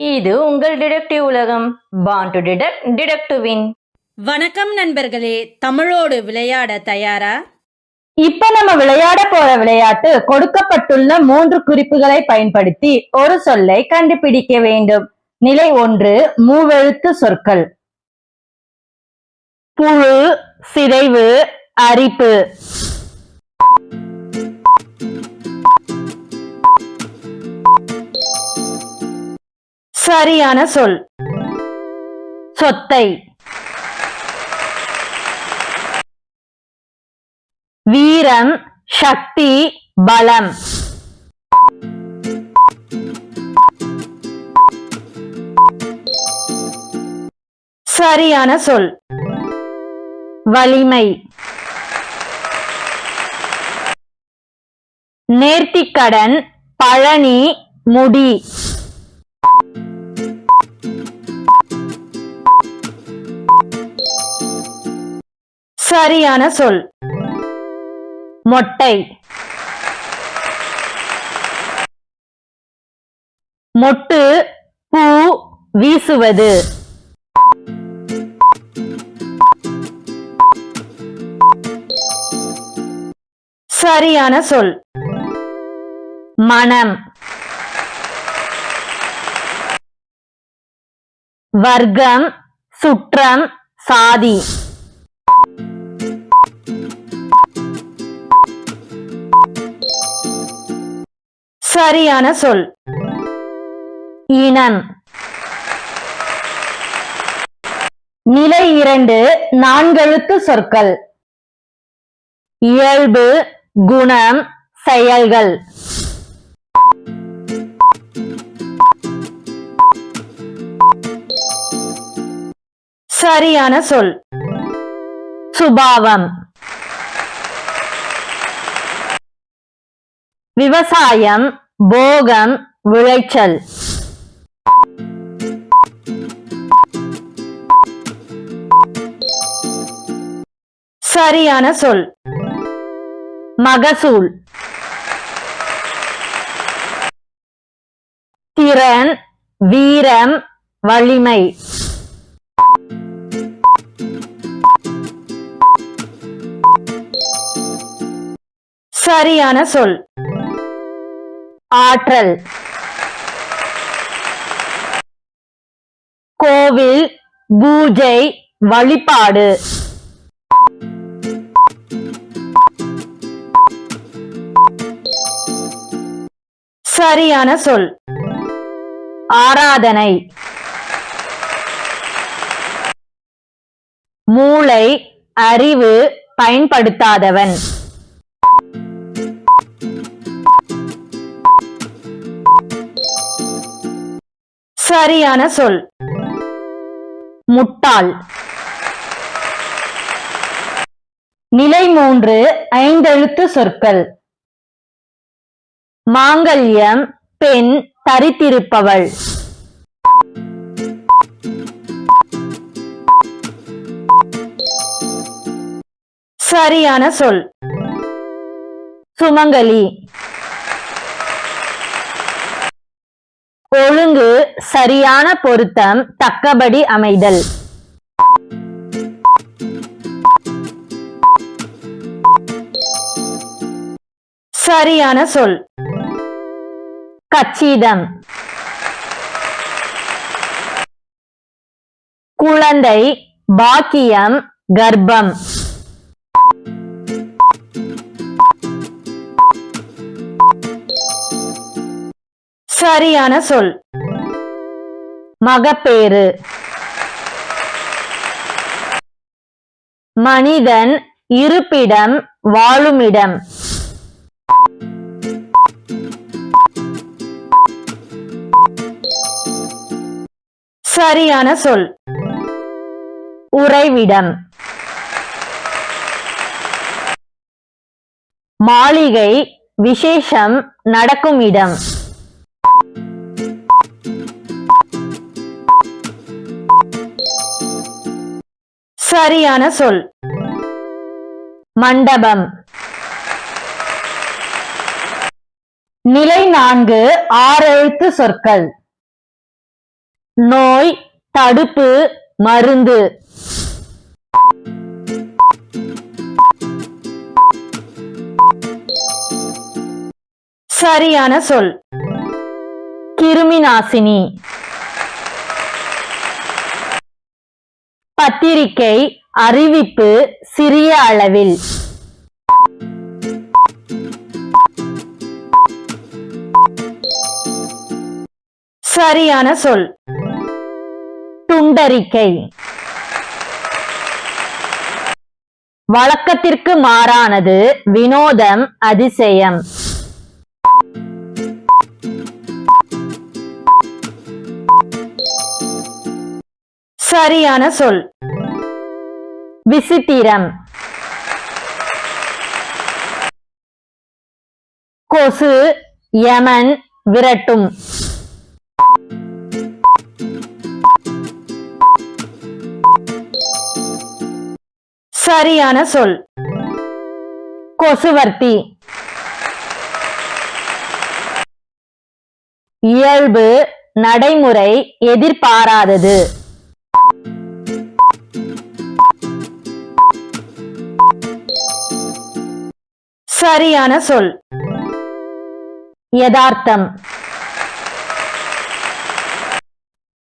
இது உங்கள் டிடெக்டிவ் உலகம். Born to detect detect to win வணக்கம் நண்பர்களே தமிழோடு விளையாட தயாரா? இப்ப நம்ம விளையாட போற விளையாட்டு கொடுக்கப்பட்டுள்ள மூன்று குறிப்புகளை பயன்படுத்தி ஒரு சொல்லை கண்டுபிடிக்க வேண்டும். நிலை ஒன்று மூவெழுத்து சொற்கள். புழு சிதைவு அரிப்பு. சரியான சொல். சொத்தை. வீரம் சக்தி பலம். சரியான சொல். வலிமை. நேர்த்திக்கடன் பழனி முடி. சரியான சொல். மொட்டை. மொட்டு பூ வீசுவது. சரியான சொல். மனம். வர்க்கம் சுற்றம் சாதி. சரியான சொல். இனம். நிலை இரண்டு நான்கெழுத்து சொற்கள். இயல்பு குணம் செயல்கள். சரியான சொல். சுபாவம். விவசாயம். போகம் விளைச்சல். சரியான சொல். மகசூல். திறன் வீரம் வலிமை. சரியான சொல். ஆற்றல். கோவில் பூஜை வழிபாடு. சரியான சொல். ஆராதனை. மூளை அறிவு பயன்படுத்தாதவன். சரியான சொல். முட்டாள். நிலை மூன்று ஐந்தெழுத்து சொற்கள். மாங்கல்யம் பெண் தரித்திருப்பவள். சரியான சொல். சுமங்கலி. ஒழுங்கு சரியான பொருத்தம் தக்கபடி அமைதல். சரியான சொல். கச்சிதம். குழந்தை பாக்கியம் கர்ப்பம். சரியான சொல். மகப்பேறு. மனிதன் இருப்பிடம் வாழுமிடம். சரியான சொல். உறைவிடம். மாளிகை விசேஷம் நடக்கும் இடம் சரியான சொல். மண்டபம். நிலை நான்கு ஆறெழுத்து சொற்கள். நோய் தடுப்பு மருந்து. சரியான சொல். கிருமி நாசினி பத்திரிகை அறிவிப்பு சிறிய அளவில். சரியான சொல். துண்டறிக்கை. வழக்கத்திற்கு மாறானது வினோதம் அதிசயம். சரியான சொல். விசித்திரம். கொசு யமன் விரட்டும். சரியான சொல். கொசுவர்த்தி. இயல்பு நடைமுறை எதிர்பாராதது. சரியான சொல். யதார்த்தம்.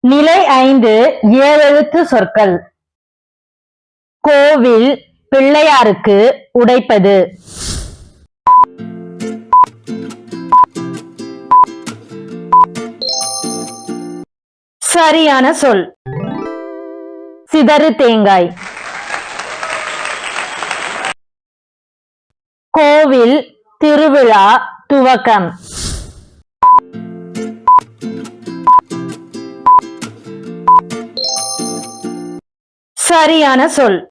நிலை ஐந்து ஏழெழுத்து சொற்கள். கோவில் பிள்ளையாருக்கு உடைப்பது. சரியான சொல். சிதறு தேங்காய். கோவில் திருவிழா துவக்கம். சரியான சொல்.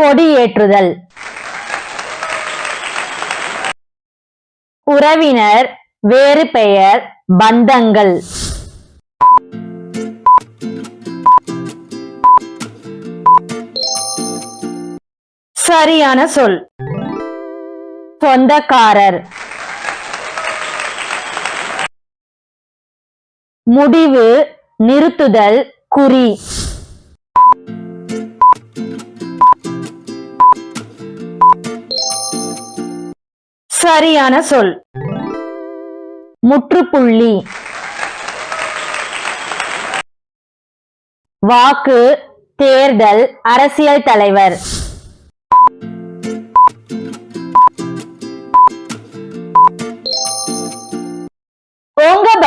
கொடியேற்றுதல். உறவினர் வேறு பெயர் பந்தங்கள். சரியான சொல். சொந்தக்காரர். முடிவு நிறுத்துதல் குறி. சரியான சொல். முற்றுப்புள்ளி. வாக்கு தேர்தல் அரசியல் தலைவர்.